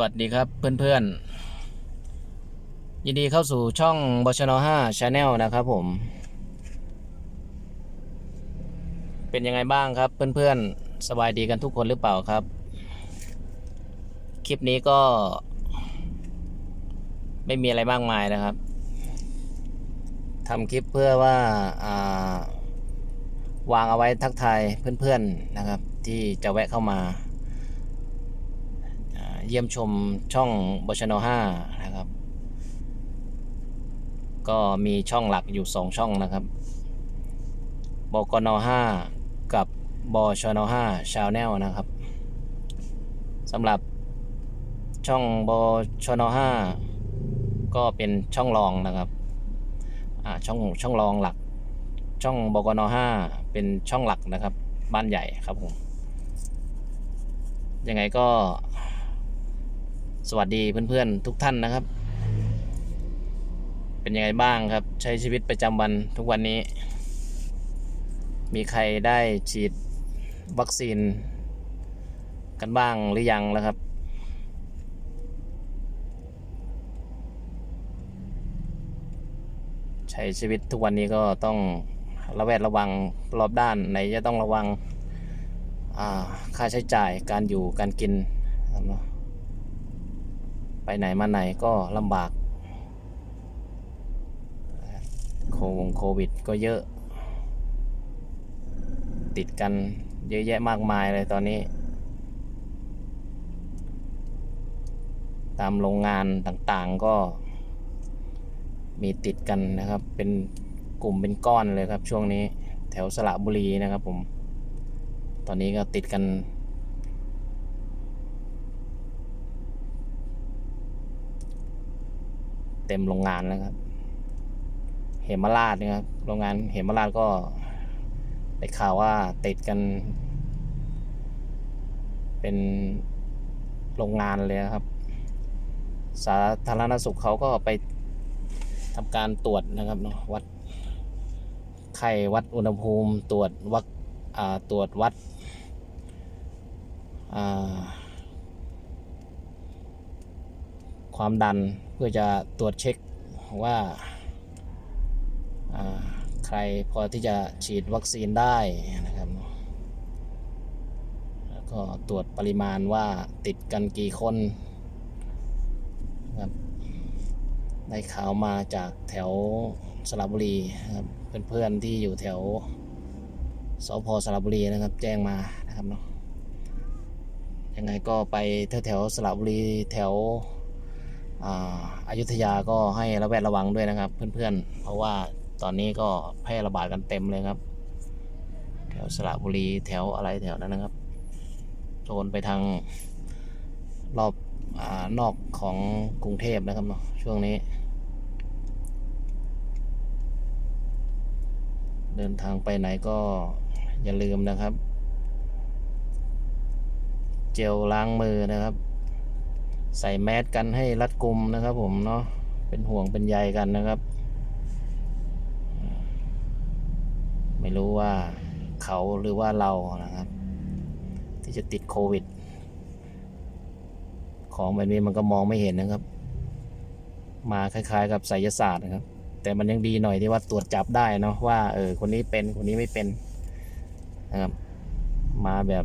วัสดีครับเพื่อนๆ ยินดีเข้าสู่ช่องบชน5 Channel นะครับผม เป็นยังไงบ้างครับเพื่อนๆ สบายดีกันทุกคนหรือเปล่าครับ คลิปนี้ก็ ไม่มีอะไรมากมายนะครับทำคลิปเพื่อว่าอ่าวางเอาไว้ทักทายเพื่อนๆนะครับ ที่จะแวะเข้ามา เยี่ยมชมช่องบชน5นะครับ ก็มีช่องหลักอยู่ 2 ช่องนะครับบกน5กับบชน5ชาแนลนะครับสำหรับช่องบชน5ก็เป็นช่องรองนะครับอ่าช่องช่องรองหลัก ช่องบกน5เป็นช่องหลักนะครับ บ้านใหญ่ครับผมยังไงก็ สวัสดีเพื่อนๆทุกท่านนะครับ เป็นยังไงบ้างครับ ใช้ชีวิตประจำวันทุกวันนี้ มีใครได้ฉีดวัคซีน กันบ้างหรือยังแล้วครับ ใช้ชีวิตทุกวันนี้ก็ต้องระแวดระวังรอบด้านไหนจะต้องระวังค่าใช้จ่ายการอยู่การกินนะครับเนาะ ไปไหนมาไหนก็ลำบากโควงโควิดก็เยอะ ติดกันเยอะแยะมากมายเลยตอนนี้ ตามโรงงานต่างๆก็มีติดกันนะครับ เป็นกลุ่มเป็นก้อนเลยครับช่วงนี้แถวสระบุรีนะครับผม ตอนนี้ก็ติดกัน เต็มโรงงานแล้วครับ เหมราชเนะครับโรงงานเหมราชก็ได้ข่าวว่าติดกัน เป็นโรงงานเลยครับ สาธารณสุขเขาก็ไปทำการตรวจนะครับเนาะวัดไข้วัดอุณหภูมิตรวจวัดอ่าตรวจวัดอ่า ความดันเพื่อจะตรวจเช็คว่าใครพอที่จะฉีดวัคซีนได้นะครับแล้วก็ตรวจปริมาณว่าติดกันกี่คนนะครับได้ข่าวมาจากแถวสระบุรีครับเพื่อนๆที่อยู่แถวสพสระบุรีนะครับ แจ้งมานะครับเนาะยังไงก็ไปแถวๆสระบุรีแถว อายุทยาก็ให้ระแวดระวังด้วยนะครับ เพื่อนๆ เพราะว่าตอนนี้ก็แพร่ระบาดกันเต็มเลยครับ แถวสระบุรีแถวอะไรแถวนั้นนะครับโซนไปทางรอบอนอกของกรุงเทพนะครับเนาะช่วงนี้ เดินทางไปไหนก็อย่าลืมนะครับ เจลล้างมือนะครับ ใส่แมสกันให้รัดกุมนะครับผมเนาะเป็นห่วงเป็นใยกันนะครับ ไม่รู้ว่าเขาหรือว่าเรานะครับ ที่จะติดโควิด ของแบบนี้มันก็มองไม่เห็นนะครับ มาคล้ายๆ กับไสยศาสตร์นะครับ แต่มันยังดีหน่อยที่ว่าตรวจจับได้เนาะว่าเออคนนี้เป็นคนนี้ไม่เป็นนะครับมาแบบ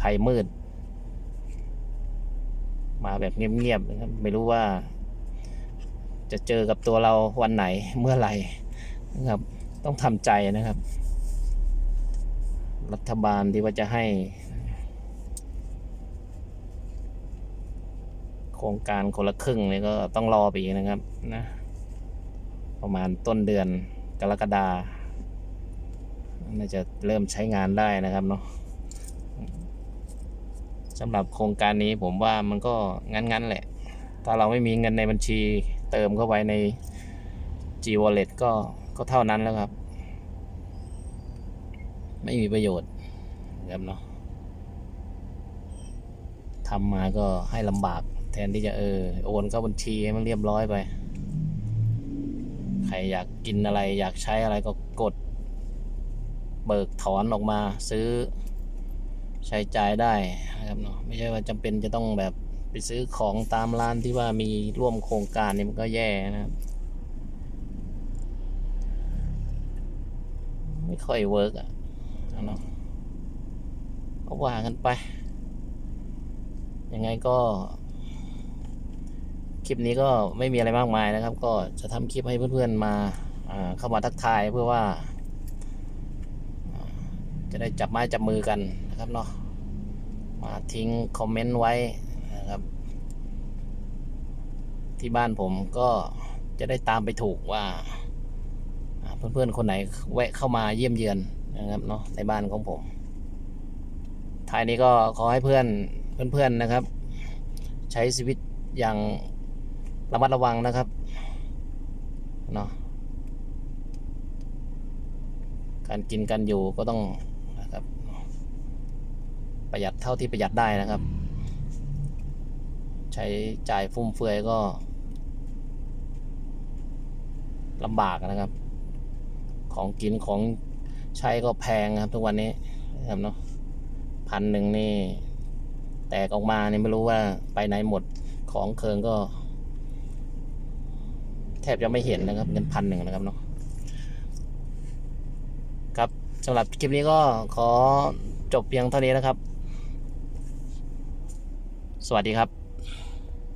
ภัยมืด มาแบบเงียบๆนะครับ ไม่รู้ว่า จะเจอกับตัวเราวันไหนเมื่อไหร่นะครับ ต้องทำใจนะครับ รัฐบาลที่ว่าจะให้โครงการคนละครึ่งนี่ก็ต้องรอไปอีกนะครับนะประมาณต้นเดือนกรกฎาน่าจะเริ่มใช้งานได้นะครับเนาะ สำหรับโครงการนี้ผมว่ามันก็งั้นๆแหละ ถ้าเราไม่มีเงินในบัญชีเติมเข้าไปใน G Wallet ก็ก็เท่านั้นแล้วครับ ไม่มีประโยชน์ครับเนาะทำมาก็ให้ลำบากแทนที่จะเออโอนเข้าบัญชีให้มันเรียบร้อยไป ใครอยากกินอะไร อยากใช้อะไรก็กด เบิกถอนออกมาซื้อ ใช้จ่ายได้นะครับเนาะไม่ใช่ว่าจำเป็นจะต้องแบบไปซื้อของตามร้านที่ว่ามีร่วมโครงการเนี่ยมันก็แย่นะครับ ไม่ค่อยเวิร์กอะเอาเนาะก็ว่ากันไป ยังไงก็ คลิปนี้ก็ไม่มีอะไรมากมายนะครับ ก็จะทำคลิปให้เพื่อนๆมาอ่าเข้ามาทักทายเพื่อว่าอ่า จะได้จับไม้จับมือกัน นะครับเนาะมาทิ้งคอมเมนต์ไว้นะครับ ที่บ้านผมก็จะได้ตามไปถูกว่า เพื่อนๆคนไหนแวะเข้ามาเยี่ยมเยือนนะครับเนาะในบ้านของผมท้ายนี้ก็ขอให้เพื่อนเพื่อนๆนะครับ ใช้ชีวิตอย่างระมัดระวังนะครับเนาะการกินการอยู่ก็ต้อง ประหยัดเท่าที่ประหยัดได้นะครับ ใช้จ่ายฟุ่มเฟือยก็ลำบากนะครับ ของกินของใช้ก็แพงนะครับ ทุกวันนี้นะครับเนาะพันหนึ่งนี่ แตกออกมาเนี่ยไม่รู้ว่าไปไหนหมดของเคิงก็ แทบจะไม่เห็นนะครับเงินพันหนึ่งนะครับเนาะครับสำหรับคลิปนี้ก็ขอจบเพียงเท่านี้นะครับ สวัสดีครับ